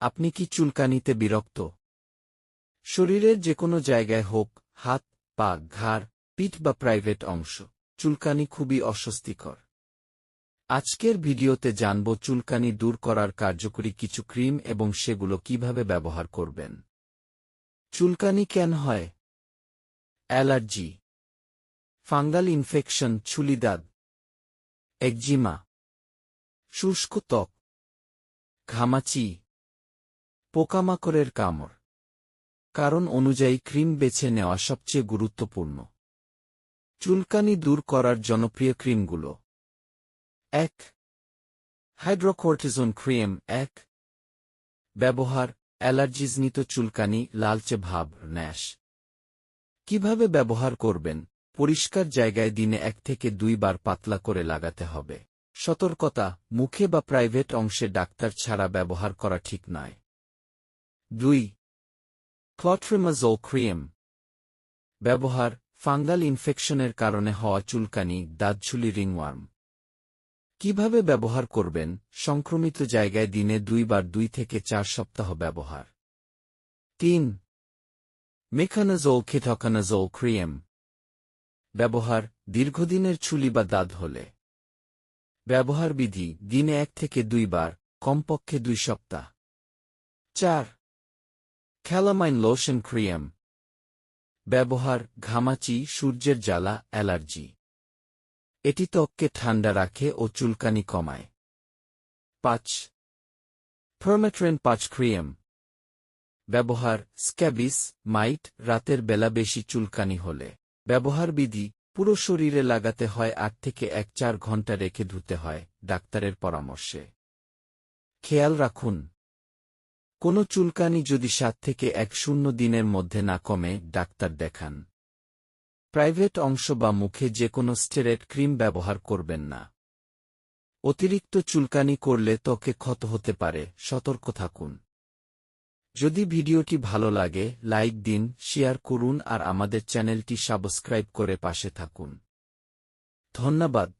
আপনি কি চুলকানিতে বিরক্ত? শরীরের যে কোনো জায়গায় হোক, হাত, পা, ঘাড়, পিঠ বা প্রাইভেট অংশ, চুলকানি খুবই অস্বস্তিকর। আজকের ভিডিওতে জানব চুলকানি দূর করার কার্যকরী কিছু ক্রিম এবং সেগুলো কীভাবে ব্যবহার করবেন। চুলকানি কেন হয়? অ্যালার্জি। ফাঙ্গাল ইনফেকশন ছুলিদাদ একজিমা। শুষ্ক ত্বক। ঘামাচি। পোকামাকড়ের কামড়। কারণ অনুযায়ী ক্রিম বেছে নেওয়া সবচেয়ে গুরুত্বপূর্ণ। চুলকানি দূর করার জনপ্রিয় ক্রিমগুলো। এক হাইড্রোকোর্টিজোন ক্রিম। এক, ব্যবহার, অ্যালার্জিজনিত চুলকানি, লালচে ভাব ন্যাশ কীভাবে ব্যবহার করবেন? পরিষ্কার জায়গায় দিনে এক থেকে দুইবার পাতলা করে লাগাতে হবে। সতর্কতা, মুখে বা প্রাইভেট অংশে ডাক্তার ছাড়া ব্যবহার করা ঠিক নয়। দুই। ক্লট্রিমাজোল ক্রিম। ব্যবহার, ফাঙ্গাল ইনফেকশনের কারণে হওয়া চুলকানি, দাঁতঝুলি রিংওয়ার্ম। কীভাবে ব্যবহার করবেন? সংক্রমিত জায়গায় দিনে দুইবার দুই থেকে চার সপ্তাহ ব্যবহার। তিন। মেখানাজোল খেথকানাজোল ক্রিম। ব্যবহার, দীর্ঘদিনের ছুলি বা দাঁত হলে। ব্যবহার বিধি, দিনে এক থেকে দুইবার, কমপক্ষে দুই সপ্তাহ। চার। খেলামাইন লোশন ক্রিম ব্যবহার, ঘামাচি, সূর্যের জ্বালা, অ্যালার্জি। এটি ত্বককে ঠান্ডা রাখে ও চুলকানি কমায়। পাঁচ ফর্মেট্রেন পাঁচ ক্রিম ব্যবহার, স্ক্যাবিস, মাইট, রাতের বেলা বেশি চুলকানি হলে। ব্যবহার বিধি, পুরো শরীরে লাগাতে হয় আট থেকে এক চার ঘণ্টা রেখে ধুতে হয়, ডাক্তারের পরামর্শে। খেয়াল রাখুন কোনো চুলকানি যদি সাত থেকে এক শূন্য দিনের মধ্যে না কমে, ডাক্তার দেখান। প্রাইভেট অংশ বা মুখে যে কোনো স্টেরেট ক্রিম ব্যবহার করবেন না। অতিরিক্ত চুলকানি করলে ত্বকে ক্ষত হতে পারে, সতর্ক থাকুন। যদি ভিডিওটি ভালো লাগে, লাইক দিন, শেয়ার করুন আর আমাদের চ্যানেলটি সাবস্ক্রাইব করে পাশে থাকুন। ধন্যবাদ।